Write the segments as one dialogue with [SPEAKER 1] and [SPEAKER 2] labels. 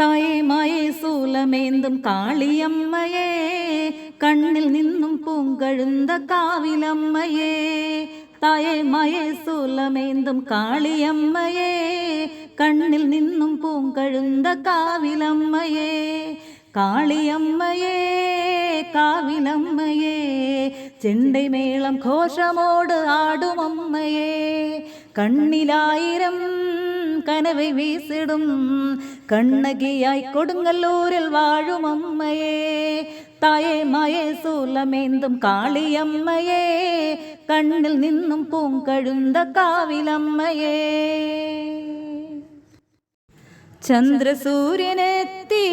[SPEAKER 1] തായേമായേ സൂലമേന്തും കാളിയമ്മയേ കണ്ണിൽ നിന്നും പൂങ്കഴുന്ത കാവിലമ്മയേ. തായേമായേ സൂലമേന്തും കാളിയമ്മയേ കണ്ണിൽ നിന്നും പൂങ്കഴുന്ത കാവിലമ്മയേ. കാളിയമ്മയേ കാവിലമ്മയേ ചെണ്ടമേളം ഘോഷമോട് ആടുമമ്മയേ. കണ്ണിലായിരം കനവൈ വീസിടും കണ്ണകിയായി കൊടുങ്ങല്ലൂരിൽ വാഴും അമ്മയേ. തായേ മായേ സൂലമേന്തും കാളിയമ്മയേ. കണ്ണിൽ നിന്നും പൂങ്കഴുന്ത കാവിലമ്മയേ. ചന്ദ്രസൂര്യനെത്തി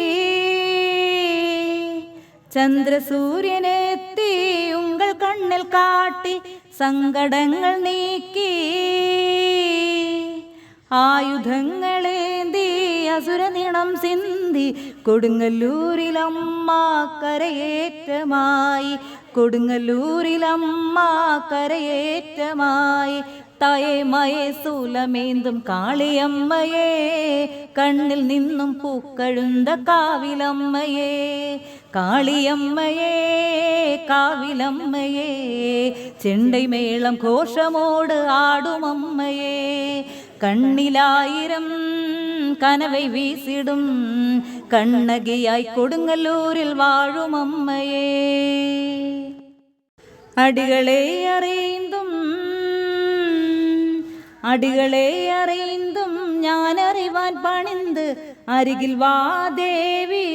[SPEAKER 1] ചന്ദ്രസൂര്യനെത്തി ഉങ്കൾ കണ്ണിൽ കാട്ടി സങ്കടങ്ങൾ നീക്കി. ആയുധങ്ങളേന്തി അസുരനിണം സിന്തി കൊടുങ്ങല്ലൂരിലമ്മ കരയേറ്റമായി കൊടുങ്ങല്ലൂരിലമ്മ കരയേറ്റമായി തായേ സൂലമേന്തും കാളിയമ്മയേ കണ്ണിൽ നിന്നും പൂക്കഴുന്ത കാവിലമ്മയേ. കാളിയമ്മയേ കാവിലമ്മയേ ചെണ്ടൈമേളം ഘോഷമോട് ആടുമമ്മയേ. കണ്ണിലായിരം കനவை വീസിടും. കണ്ണകിയായി കൊടുങ്ങല്ലൂരിൽ വാഴുമമ്മയേ അടികളെ അറിയുന്തും അടികളെ അറിയുന്തും ഞാൻ അറിവാൻ പണിന്ത് അരികിൽ വാ ദേവി.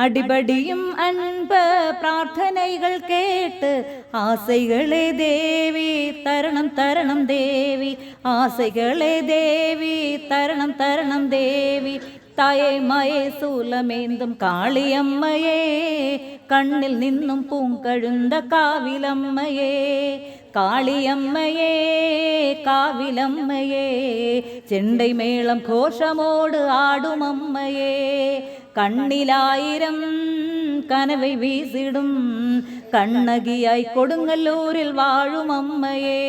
[SPEAKER 1] അടിപടിയും അൻപ് പ്രാർത്ഥനകൾ കേട്ട് ആസൈകളെ ദേവി തരണം തരണം ദേവി. ആസൈകളെ ദേവി തരണം തരണം ദേവി. തായേ സൂലമേന്തും കാളിയമ്മയേ. കണ്ണിൽ നിന്നും പൂങ്കഴുന്ത കാവിലമ്മയേ. കാളിയമ്മയേ കാവിലമ്മയേ ചെണ്ടை മേളം ഘോഷമോട് ആടുമമ്മയേ കണ്ണിലായിരം കനവൈ വീസിടും കണ്ണകിയായി കൊടുങ്ങല്ലൂരിൽ വാഴുമമ്മയേ.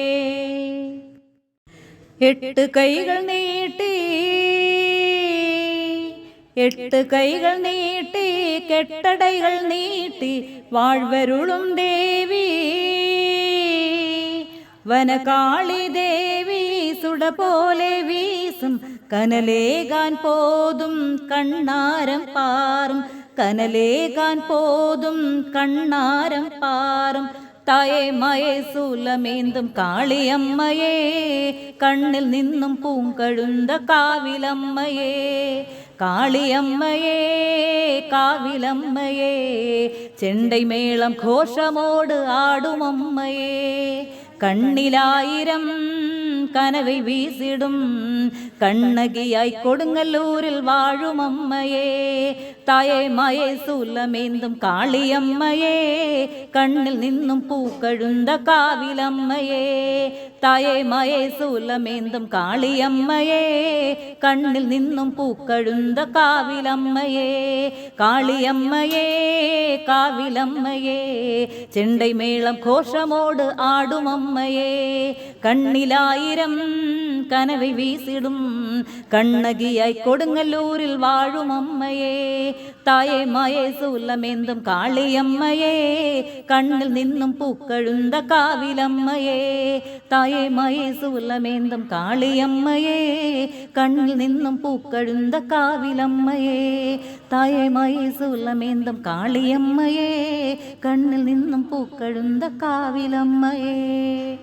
[SPEAKER 1] എട്ട് കൈകൾ നീട്ടി എട്ട് കൈകൾ നീട്ടി കെട്ടടൈകൾ നീട്ടി വാഴ്വരുളും ദേവി വനകാളി ദേവി സുട പോലെ വീസും കനലേകാൻ പോതും കണ്ണാരം പാറും കനലേകാൻ പോതും കണ്ണാരം പാറും. തായേ മയേ സൂലമേന്തും കാളിയമ്മയേ കണ്ണിൽ നിന്നും പൂങ്കഴുന്ത കാവിലമ്മയേ. കാളിയമ്മയേ കാവിലമ്മയേ ചെണ്ടൈമേളം ഘോഷമോട് ആടുമമ്മയേ. കണ്ണിലായിരം കനവൈ വീസിടും. കണ്ണകിയായി കൊടുങ്ങല്ലൂരിൽ വാഴുമമ്മയേ തായേമയെ സൂലമേന്തും കാളിയമ്മയേ. കണ്ണിൽ നിന്നും പൂക്കഴുന്ത കാവിലമ്മയേ. തായേമയെ സൂലമേന്തും കാളിയമ്മയേ. കണ്ണിൽ നിന്നും പൂക്കഴുന്ത കാവിലമ്മയേ. കാളിയമ്മയേ കാവിലമ്മയേ. ചെണ്ടൈമേളം ഘോഷമോട് ആടുമമ്മയേ. കണ്ണിലായിര നേരം കനവി വീസിടും. കണ്ണകിയായി കൊടുങ്ങല്ലൂരിൽ വാഴും അമ്മയെ. തായേ മയേ സൂലമേന്തും കാളിയമ്മയെ. കണ്ണിൽ നിന്നും പൂക്കഴുന്ത കാവിലമ്മയെ. തായേ മയേ സൂലമേന്തും കാളിയമ്മയെ. കണ്ണിൽ നിന്നും പൂക്കഴുന്ത കാവിലമ്മയെ. തായേ മയേ സൂലമേന്തും കാളിയമ്മയെ. കണ്ണിൽ നിന്നും പൂക്കഴുന്ത കാവിലമ്മയെ.